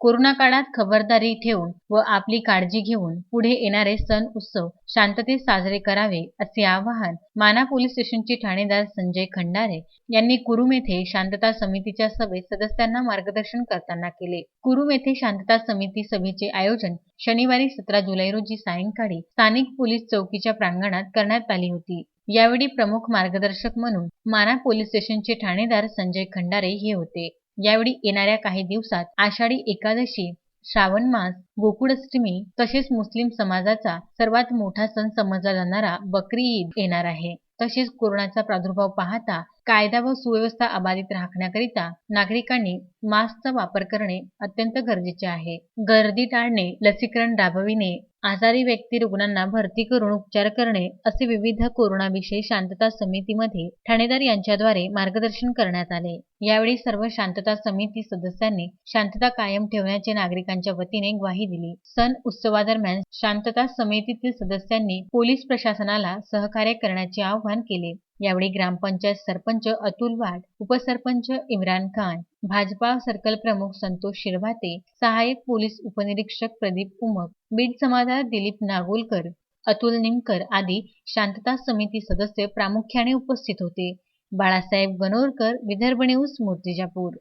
Corona काळात खबरदारी ठेवून व आपली काळजी घेऊन पुढे येणारे सण उत्सव शांततेत साजरे करावे असे आवाहन माना पोलीस स्टेशनचे ठाणेदार संजय खंडारे यांनी कुरुम येथे शांतता समितीच्या सभेत सदस्यांना मार्गदर्शन करताना केले. कुरुम येथे शांतता समिती सभेचे आयोजन शनिवारी सतरा जुलै रोजी सायंकाळी स्थानिक पोलीस चौकीच्या प्रांगणात करण्यात आली होती. यावेळी प्रमुख मार्गदर्शक म्हणून माना पोलीस स्टेशनचे ठाणेदार संजय खंडारे हे होते. यावेळी येणाऱ्या काही दिवसात आषाढी एकादशी श्रावण मास गोकुळाष्टमी तसेच मुस्लिम समाजाचा सर्वात मोठा सण समजला जाणारा बकरी ईद येणार आहे. तसेच कोरोनाचा प्रादुर्भाव पाहता कायदा व सुव्यवस्था अबाधित राखण्याकरिता नागरिकांनी मास्कचा वापर करणे अत्यंत गरजेचे आहे. गर्दी टाळणे लसीकरण राबविणे आजारी व्यक्ती रुग्णांना भरती करून उपचार करणे असे विविध कोरोनाविषयी शांतता समितीमध्ये ठाणेदार यांच्याद्वारे मार्गदर्शन करण्यात आले. यावेळी सर्व शांतता समिती सदस्यांनी शांतता कायम ठेवण्याचे नागरिकांच्या वतीने ग्वाही दिली. सण उत्सवादरम्यान शांतता समितीतील सदस्यांनी पोलीस प्रशासनाला सहकार्य करण्याचे आवाहन केले. यावेळी ग्रामपंचायत सरपंच अतुल वाड उपसरपंच इम्रान खान भाजपा सर्कल प्रमुख संतोष शिरभाते सहाय्यक पोलीस उपनिरीक्षक प्रदीप उमक बीड समाधार दिलीप नागोलकर अतुल निमकर आदी शांतता समिती सदस्य प्रामुख्याने उपस्थित होते. बाळासाहेब गणोरकर विदर्भ न्यूज मूर्तिजापूर.